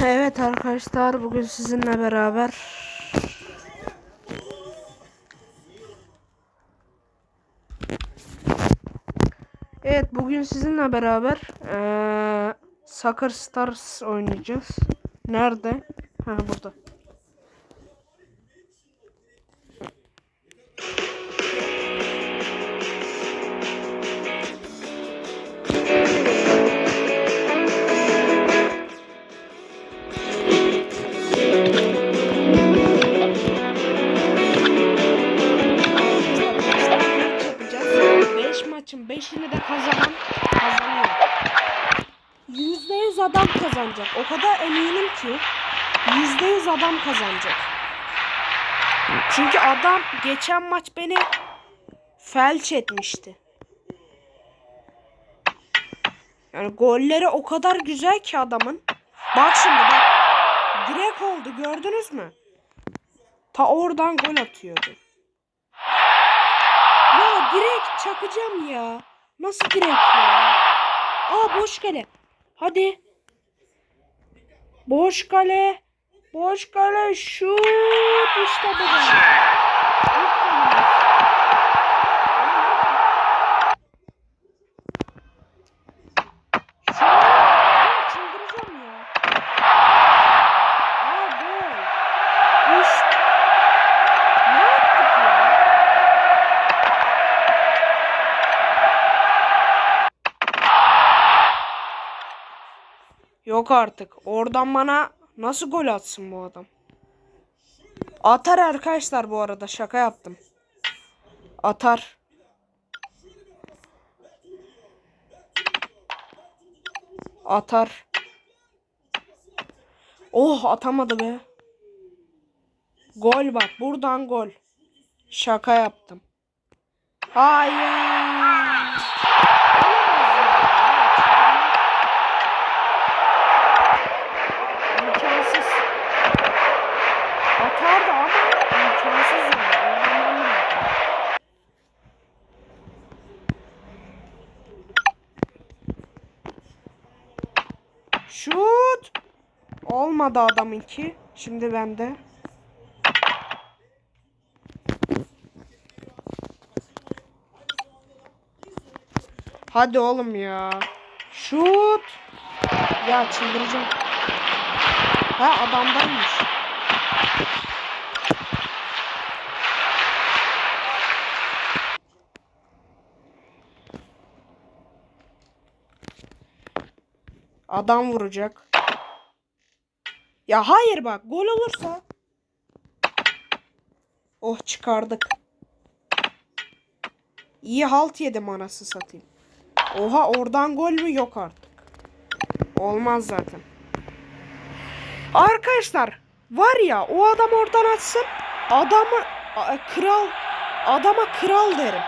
Evet arkadaşlar bugün sizinle beraber Evet bugün sizinle beraber eee Soccer Stars oynayacağız. Nerede? Ha burada. Kazanacak. O kadar eminim ki %100 adam kazanacak. Çünkü adam geçen maç beni felç etmişti. Yani golleri o kadar güzel ki adamın. Bak şimdi bak. Direkt oldu gördünüz mü? Ta oradan gol atıyordu. Ya direkt çakacağım ya. Nasıl direkt ya? Aa boş kale. Hadi. Boş kale. Boş kale. Şut. İşte bu. kadar. Şut. Ya çıldıracağım ya. Aa gol. İşte. Ne yaptık ya? Yok artık. Oradan bana nasıl gol atsın bu adam? Atar arkadaşlar bu arada. Şaka yaptım. Atar. Atar. Oh atamadı be. Gol bak. Buradan gol. Şaka yaptım. Hayır. Olmadı adamınki. Şimdi bende. Hadi oğlum ya. Şut. Ya çıldıracağım. Ha adamdaymış. Adam vuracak. Ya hayır bak gol olursa. Oh çıkardık. İyi halt yedim anası satayım. Oha oradan gol mü yok artık. Olmaz zaten. Arkadaşlar var ya o adam oradan atsın adamı kral adama kral derim.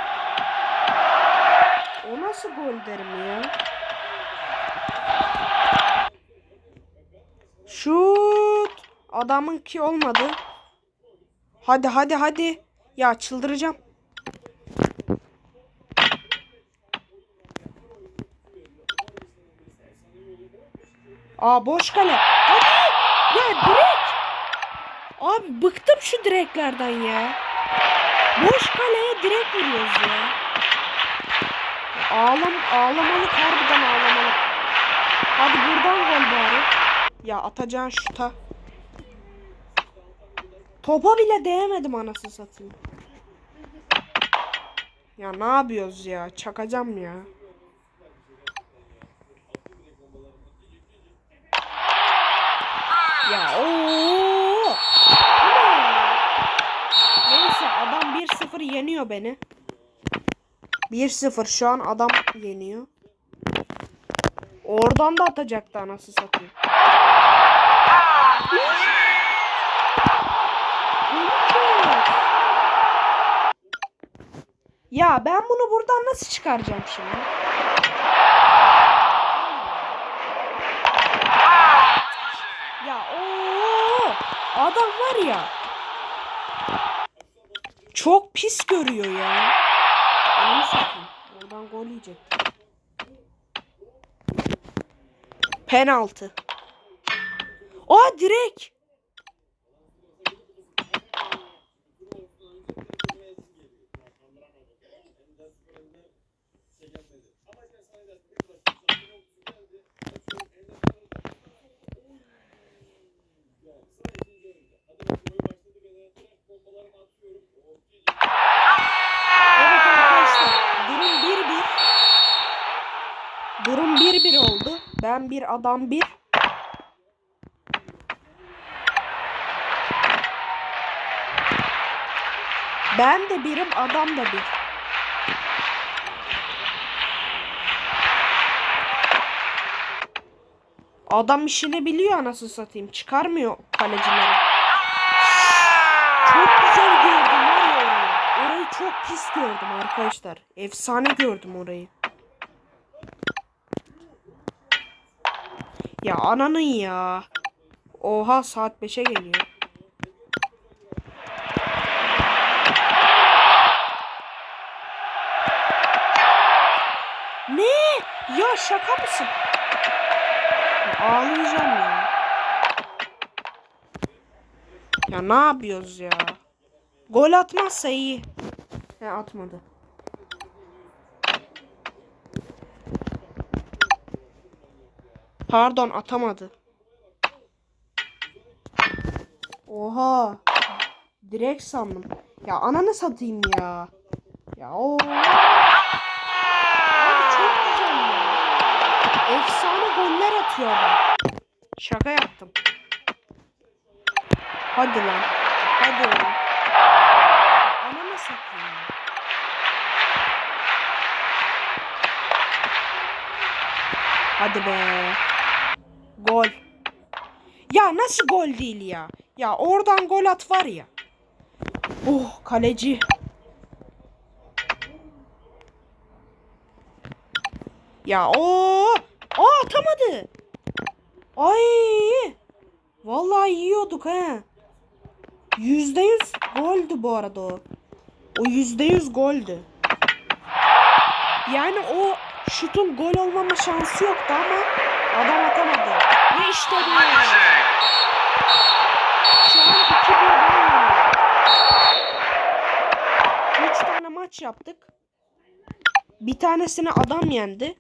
O nasıl gol derim ya? Şut. Adamınki olmadı. Hadi hadi hadi. Ya çıldıracağım. Aa boş kale. Hadi. Ya direkt. Abi bıktım şu direklerden ya. Boş kaleye direkt vuruyoruz ya. Ağlam ağlamalık harbiden ağlamalık. Hadi buradan gol bari. Ya atacağın şuta. Topa bile değemedim anasını satayım. Ya ne yapıyoruz ya? Çakacağım ya. Ya ooo. Neyse adam 1-0 yeniyor beni. 1-0 şu an adam yeniyor. Oradan da atacaktı anası satayım. Ya ben bunu buradan nasıl çıkaracağım şimdi? Ya o adam var ya. Çok pis görüyor ya. Oradan gol yiyecek. Penaltı. Aa direk. Durum 1-1. Durum 1-1 oldu. Ben bir adam bir. Ben de birim adam da bir. Adam işini biliyor anasını satayım. Çıkarmıyor kalecileri. Çok güzel gördüm var ya orayı. Orayı çok pis gördüm arkadaşlar. Efsane gördüm orayı. Ya ananın ya. Oha saat 5'e geliyor. Ne? Ya şaka mısın? Ya ağlayacağım ya. Ya ne yapıyoruz ya? Gol atmazsa iyi. He atmadı. Pardon atamadı. Oha. Direkt sandım. Ya ananı satayım ya. Ya o. Efsane goller atıyor adam. Şaka yaptım. Hadi lan. Hadi lan. Ya Ananı satayım ya. Hadi be. Gol. Ya nasıl gol değil ya? Ya oradan gol at var ya. Oh kaleci. Ya o. Aa atamadı. Ay. Vallahi yiyorduk ha. Yüzde yüz goldü bu arada o. O yüzde yüz goldü. Yani o şutun gol olmama şansı yoktu ama adam atamadı. Ve işte bu. Şu an 2-1 ben yeniyorum. 3 tane maç yaptık. Bir tanesini adam yendi.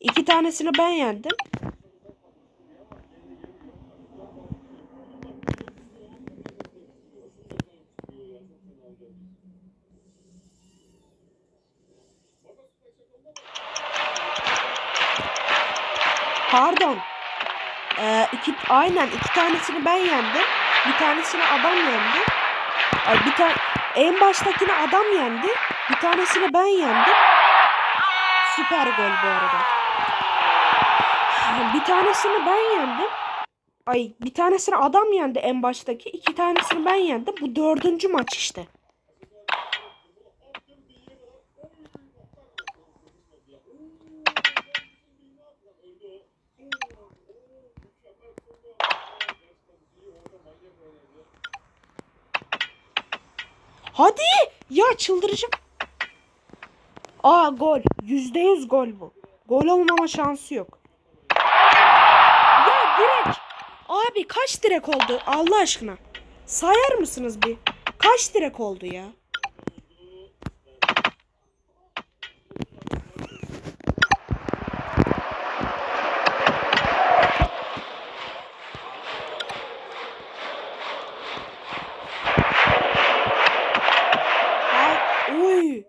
İki tanesini ben yendim. Pardon. Ee, iki, aynen iki tanesini ben yendim. Bir tanesini adam yendi. Ay, bir tane en baştakini adam yendi. Bir tanesini ben yendim. Süper gol bu arada. Bir tanesini ben yendim. Ay bir tanesini adam yendi en baştaki. iki tanesini ben yendim. Bu dördüncü maç işte. Hadi ya çıldıracağım. Aa gol. Yüzde yüz gol bu. Gol olmama şansı yok. Ya direk. Abi kaç direk oldu Allah aşkına? Sayar mısınız bir? Kaç direk oldu ya? Ay, Uy.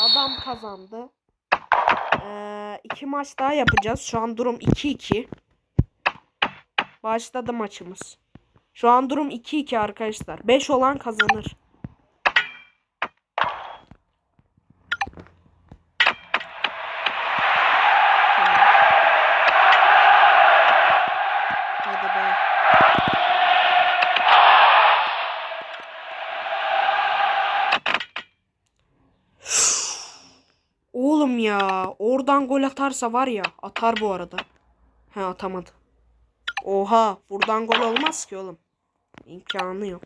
Adam kazandı. Ee, iki maç daha yapacağız. Şu an durum 2-2. Başladı maçımız. Şu an durum 2-2 arkadaşlar. 5 olan kazanır. Tamam. Hadi be. Oğlum ya oradan gol atarsa var ya atar bu arada. He atamadı. Oha buradan gol olmaz ki oğlum. İmkanı yok.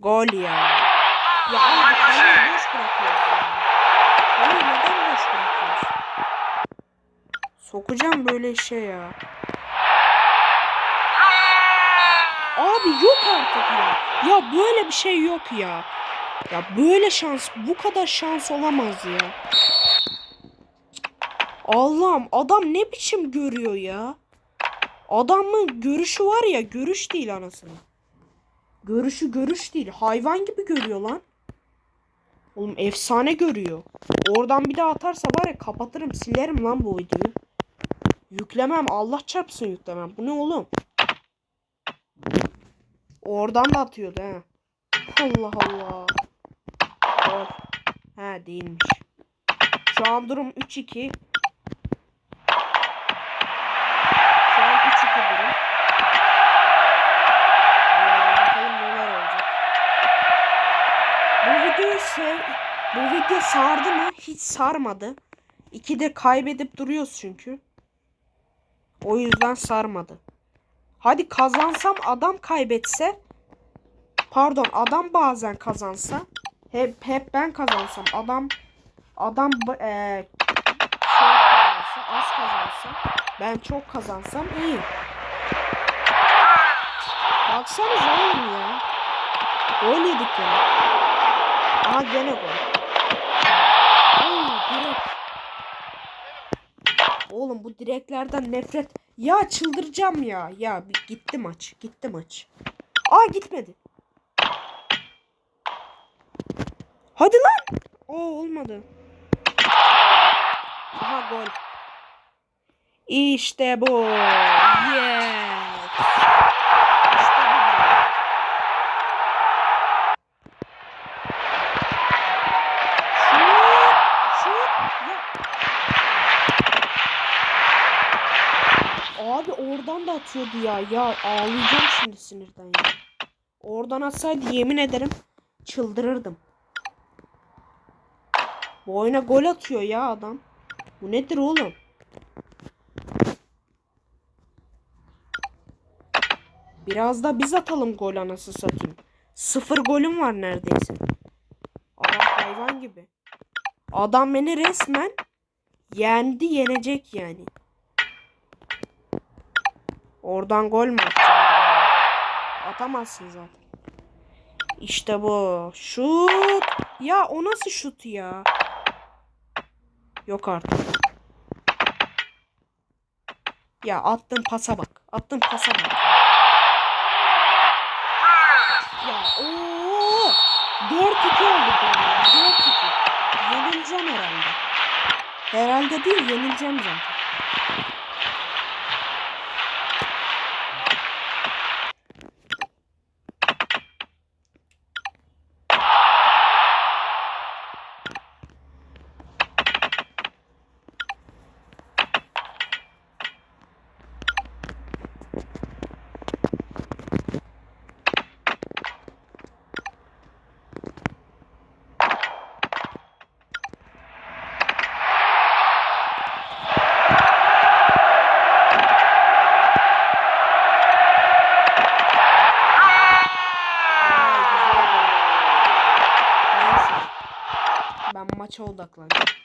Gol ya. Ya abi boş bırakıyoruz ya. Kaleyi neden boş bırakıyoruz? Sokacağım böyle işe ya. Abi yok artık ya. Ya böyle bir şey yok ya. Ya böyle şans, bu kadar şans olamaz ya. Allah'ım adam ne biçim görüyor ya. Adamın görüşü var ya görüş değil anasını. Görüşü görüş değil. Hayvan gibi görüyor lan. Oğlum efsane görüyor. Oradan bir daha atarsa var ya kapatırım silerim lan bu videoyu. Yüklemem Allah çarpsın yüklemem. Bu ne oğlum? Oradan da atıyordu he. Allah Allah. Gol. He değilmiş. Şu an durum 3-2. Şu an 3-2 durum. Ee. Bu videoyu sev... Bu video sardı mı? Hiç sarmadı. İki de kaybedip duruyoruz çünkü. O yüzden sarmadı. Hadi kazansam adam kaybetse. Pardon adam bazen kazansa. Hep hep ben kazansam. Adam adam eee şey kazansa, az kazansa. Ben çok kazansam iyi. Baksanıza oğlum ya. Gol yedik ya. Aha gene gol. Oğlum bu direklerden nefret. Ya çıldıracağım ya. Ya gitti maç. Gitti maç. Aa gitmedi. Hadi lan. Oo olmadı. Aha gol. İşte bu. Yes. İşte bu. Abi oradan da atıyordu ya. Ya ağlayacağım şimdi sinirden ya. Oradan atsaydı yemin ederim çıldırırdım. Bu oyuna gol atıyor ya adam. Bu nedir oğlum? Biraz da biz atalım gol anası satayım. Sıfır golüm var neredeyse. Adam hayvan gibi. Adam beni resmen yendi yenecek yani. Oradan gol mü? Atamazsın zaten. İşte bu. Şut. Ya o nasıl şut ya? Yok artık. Ya attığın pasa bak. Attığın pasa bak. Ya ooo. 4-2 oldu ya. 4-2. Yenileceğim herhalde. Herhalde değil yenileceğim zaten. Vay, güzel gol. Neyse. Ben maça odaklanacağım.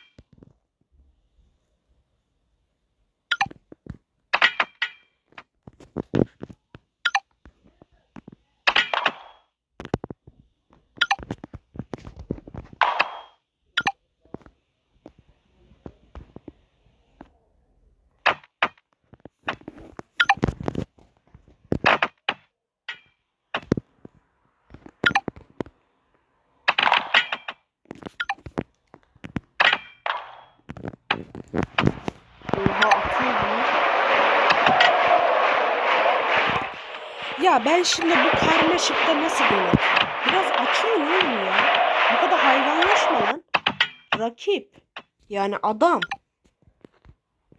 Oha atıyor bunu. Ya ben şimdi bu karmaşıkta nasıl atayım? Biraz açılın oğlum ya. Bu kadar hayvanlaşma lan. Rakip. Yani adam.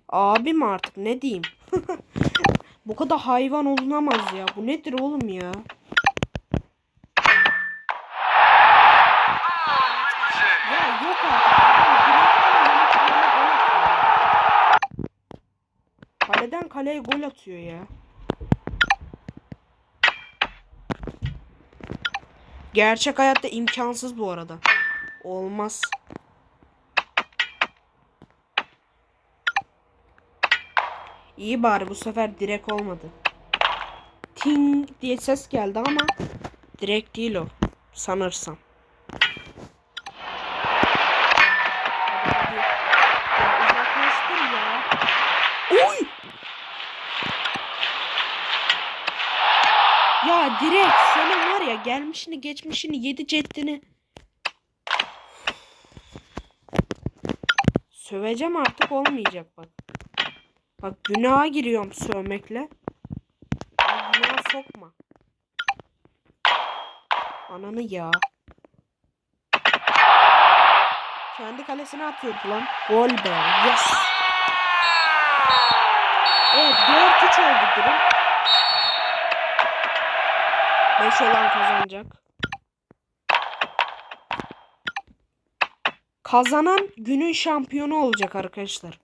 Abim artık ne diyeyim. bu kadar hayvan olunamaz ya. Bu nedir oğlum ya? Kaleden kaleye gol atıyor ya. Gerçek hayatta imkansız bu arada. Olmaz. İyi bari bu sefer direk olmadı. Ting diye ses geldi ama direkt değil o. Sanırsam. Hadi, hadi. Ya uzaklaştır ya. Oy! Ya direkt senin var ya gelmişini geçmişini yedi ceddini. Söveceğim artık olmayacak bak. Bak günaha giriyorum sövmekle. Günaha sokma. Ananı ya. Kendi kalesine atıyordu lan. Gol be. Yes. Evet 4-3 oldu durum. 5 olan kazanacak. Kazanan günün şampiyonu olacak arkadaşlar.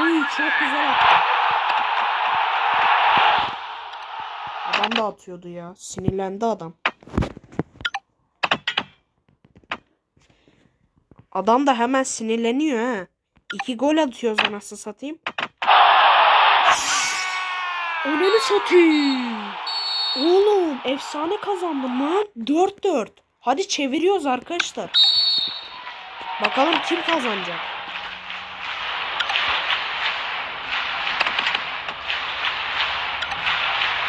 Uy çok güzel attı. Adam da atıyordu ya. Sinirlendi adam. Adam da hemen sinirleniyor ha. İki gol atıyoruz anasını satayım. Onunu satayım. Oğlum efsane kazandım lan. 4-4. Hadi çeviriyoruz arkadaşlar. Bakalım kim kazanacak.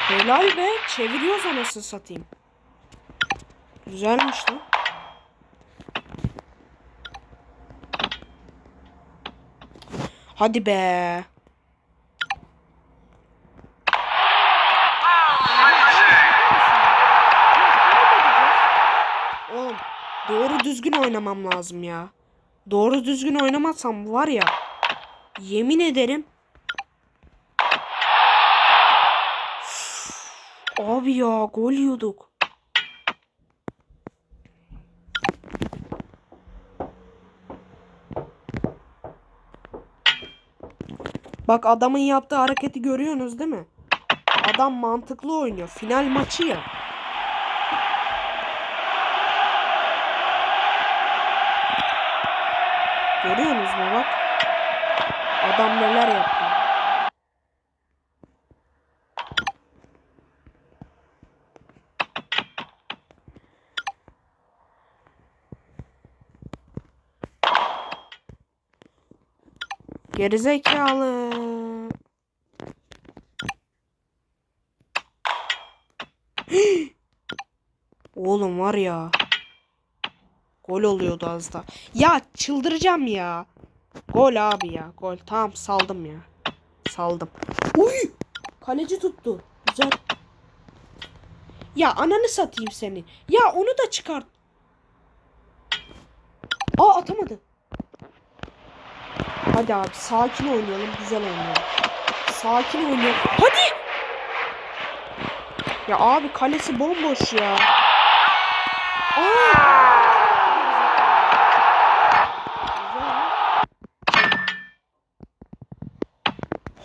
Helal be. Çeviriyoruz anasını satayım. Güzelmiş lan. Hadi be. Oğlum doğru düzgün oynamam lazım ya. Doğru düzgün oynamazsam var ya. Yemin ederim. Abi ya gol yiyorduk. Bak adamın yaptığı hareketi görüyorsunuz değil mi? Adam mantıklı oynuyor. Final maçı ya. Görüyorsunuz mu bak? Adam neler yapıyor. Gerizekalı. Oğlum var ya. Gol oluyordu az da. Ya çıldıracağım ya. Gol abi ya. Gol. Tamam saldım ya. Saldım. Uy! Kaleci tuttu. Güzel. Ya ananı satayım seni. Ya onu da çıkart. Aa atamadı. Hadi abi sakin oynayalım. Güzel oynayalım. Sakin oynayalım. Hadi! Ya abi kalesi bomboş ya. Aa!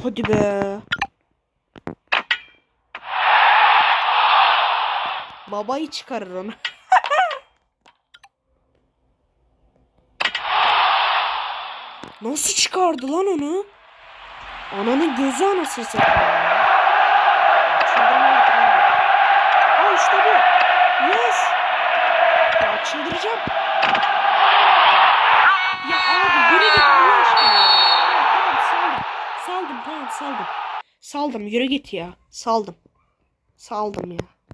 Hadi be. Babayı çıkarır onu. Nasıl çıkardı lan onu? Ananın gözü anasını satıyor. Aa işte bu. Yes. Ya çıldıracağım. Ya abi yürü git Allah aşkına. Ya tamam saldım. Saldım. Saldım yürü git ya. Saldım. Saldım ya.